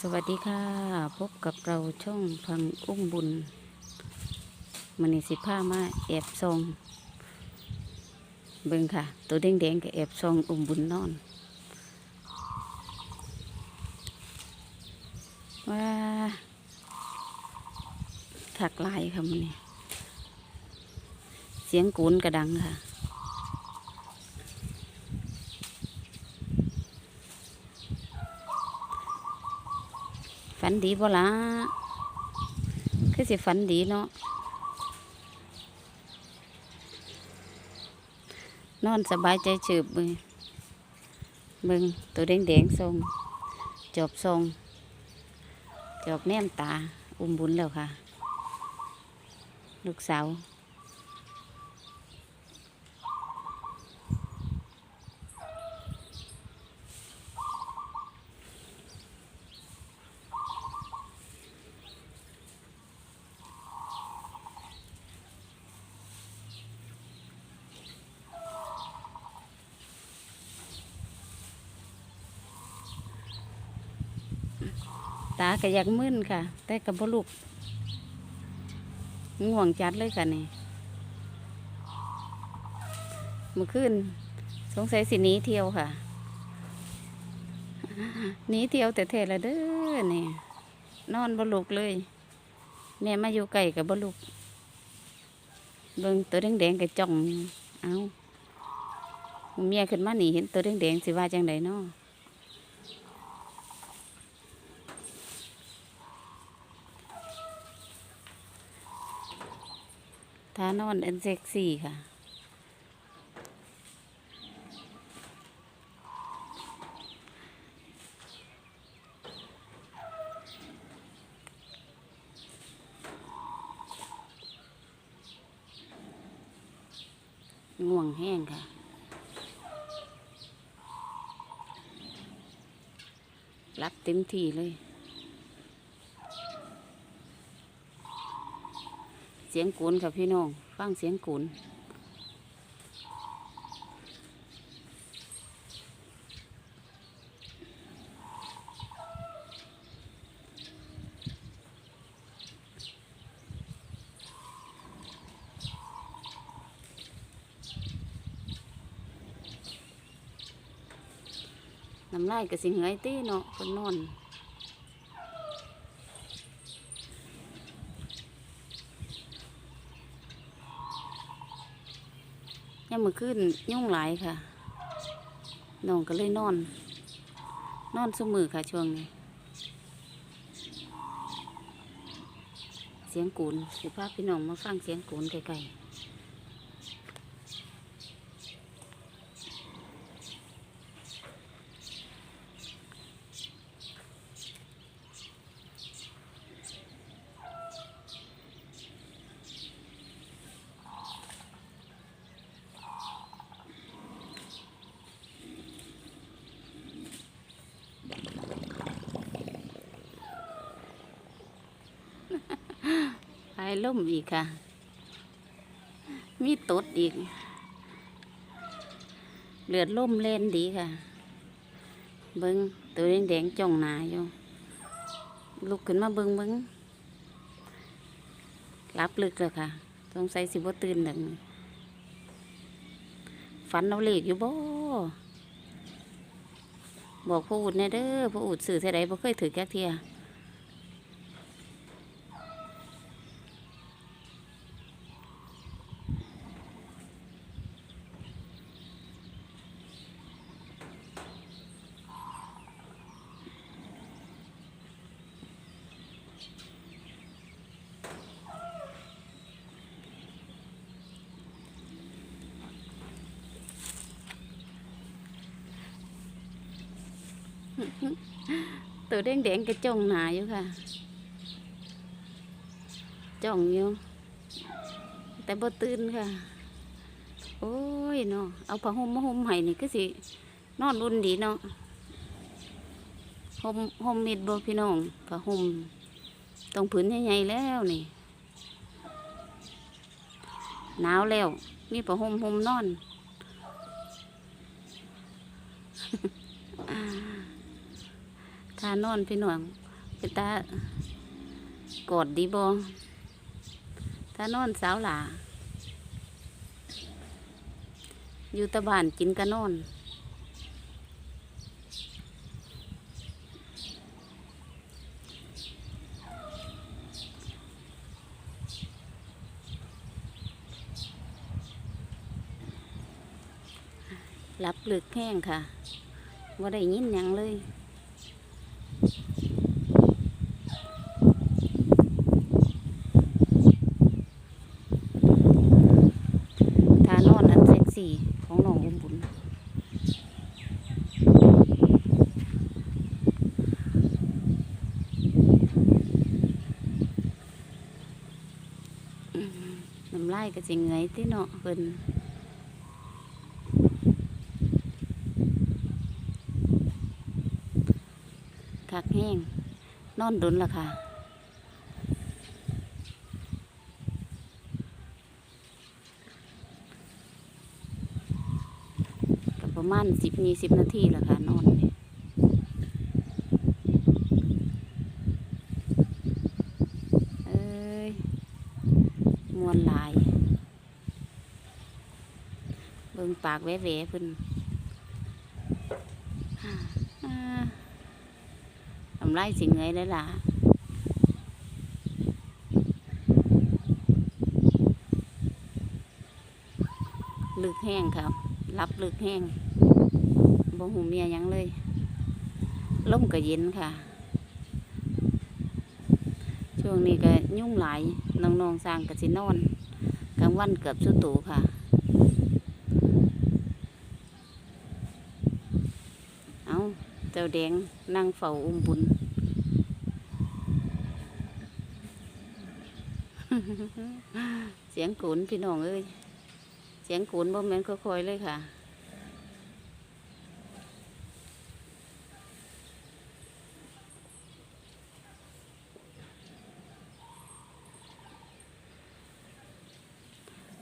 สวัสดีค่ะ พบกับเราช่องพังอุ้มบุญมันนี่สิผ้ามาแอบซองเบิ่งค่ะ ตัวแดงๆกับแอบซองอุ้มบุญนอนว่าถักลายค่ะมันนี่เสียงกูนกระดังค่ะ ฝั นดีบ่ละคือสิฝันดีเนาะนอนสบายใจฉืบมือมึงตัวแดงๆทรง จอบทรง จอบแนมตา อุ้มบุญแล้วค่ะ ลูกสาว ตาก็อยากมึนค่ะ แต่กับบลูกง่วงจัดเลยค่ะนี่เมื่อคืนสงสัยสินีเที่ยวค่ะนีเที่ยวแต่เทละเด้อนี่นอนบลูกเลย แม่มาอยู่ไก่กับบลูกเบิ่งตัวแดงๆกับจ้องเอาเมียขึ้นมาหนีเห็นตัวแดงๆสิว่าจังไดเนาะ ทานอนเอันเซ็กซี่ค่ะ ง่วงแห้งค่ะรับเต็มที่เลย เสียงกูนค่ะพี่น้องฟังเสียงกูนน้ำลายก็สิเหงยตีเนาะคนนอน ยังมือขึ้นยุ่งหลายค่ะน้องก็เลยนอน นอนสมือค่ะช่วงนี้ เสียงกูนสิภาพี่น้องมาฟังเสียงกูนไกลๆหาย ล่มอีกค่ะ มีตดอีก เลือดล่มเล่นดีค่ะ เบิงตัวแดงๆจ้องหนาอยู่ ลุกขึ้นมาเบิงเบิงรับลึกแล้วค่ะ สงสัยสิบ่ตื่นหนึ่งฝันเอาเลขอยู่บ่บอกผู้อุดแน่เด้อผู้อุดสื่อเท่าใดบ่เคยถือแก๊กเทีย ตัวแดงๆก็จ้องหนาอยู่ค่ะ จ้องอยู่ แต่บ่ตื่นค่ะ โอ้ยเนาะเอาผ้าห่มมาห่มให้นี่ก็สิ นอนรุ่นดีเนาะห่มห่มมิดบ่พี่น้องผ้าห่มต้องผืนใหญ่ๆแล้วนี่ หนาวแล้ว มีผ้าห่มห่มนอน ทานอนพี่น้องเป็นตากอดดีบ่ถ้านอนสาวหลาอยู่ตะบานกินกะนอนรับลึกแห้งค่ะว่าได้ยินหยังเลย ทานอนอันเซ็กซี่ของน้องอุ้มบุญอืมน้ำลาย ก็สิเงยที่เนาะเพิ่นคักแห้งนอนดุนละค่ะประมาณสิบยี่สิบนาทีละค่ะนอนเนี่เอ้ยมวนหลาย เบิ่ง ปากแหวะๆเพิ่นทำไรสิเงยเลยล่ะลึกแห้งครับ รับลึกแห้งบ่หูเมียยังเลยล่มก็เย็นค่ะ ช่วงนี้ก็ยุ่งหลายน้องๆสร้างกสินอน กลางวันเกือบสุดตูค่ะ เอาเจ้าแดงนั่งเฝ้าอุ้มบุญ เสียงกุนพี่น้องเอ้ย เสียงกุนบ่แม่นค่อยๆเลยค่ะ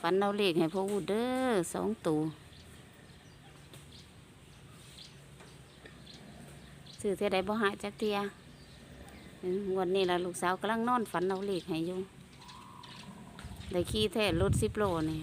ฝันเอาเลขให้พ่อวูดเด้อสองตัว ซื้อเท่าใดบ่หายจักเทียวันนี้ล่ะลูกสาวกำลังนอนฝันเอาเลขให้อยู่ได้ขี้แท้รถสิบโลนี่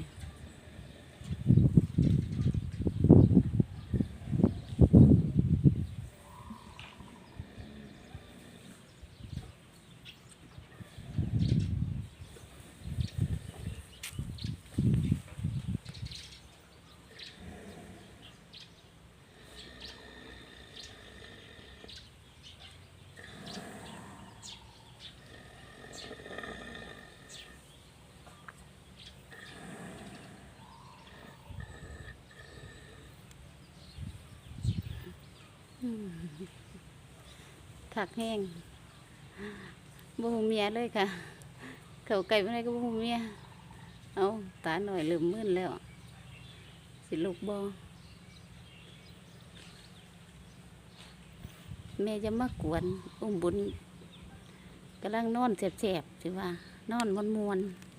ถักแห้งบ่หูเมียเลยค่ะ เขาไก่ไม่ได้ก็บ่หูเมีย เอาตาหน่อยลืมมื่นแล้ว สิลูกบอแม่จะมากวน อุ้มบุญกำลังนอนแสบๆสิว่า นอนมวนมวนๆ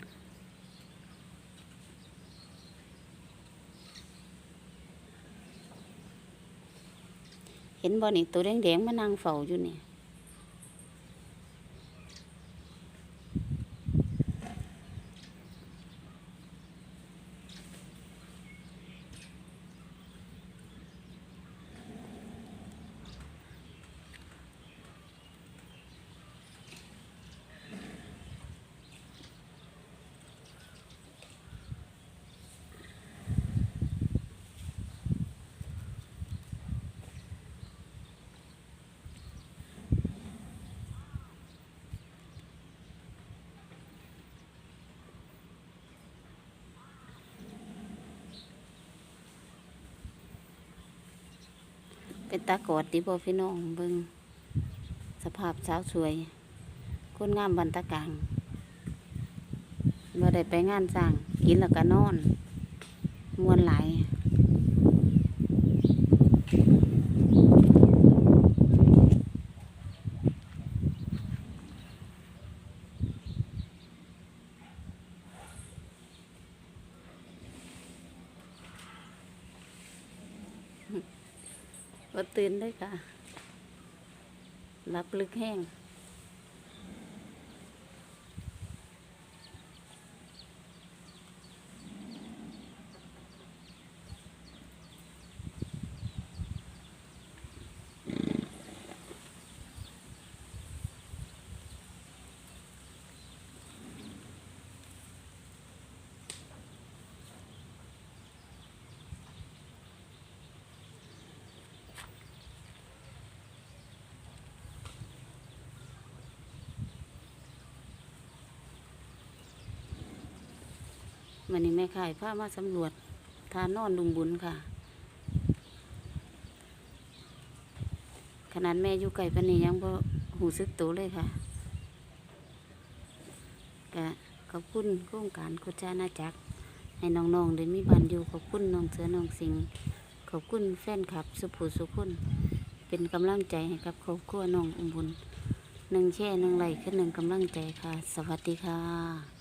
เห็นบอนี่ตัวแดงๆมานั่งเฝ้าอยู่นี่ เป็นตากอดดีบ่พี่น้องเบิงสภาพสาวสวยคนงามบันตะกลางบ่ได้ไปงานสร้างกินแล้วก็นอน มวนหลาย ว่ตื่นได้ค่ะรับลึกแห้ง วันนี้แม่ขายผ้ามาสำรวจทานอนลุมบุญค่ะ ขนาดแม่อยู่ไก่ปนี้ยังบ่หูซึกตัวเลยค่ะก็ขอบคุณโครงการโคจานาจักร ให้น้องๆได้มีบ้านอยู่ขอบคุณน้องเสือน้องสิงขอบคุณแฟนคลับ สุภูสุขุนเป็นกำลังใจให้กับครอบครัวน้องอุมบุญหนึ่งแช่หนึ่งไหลขึ้นหนึ่งกำลังใจค่ะ สวัสดีค่ะ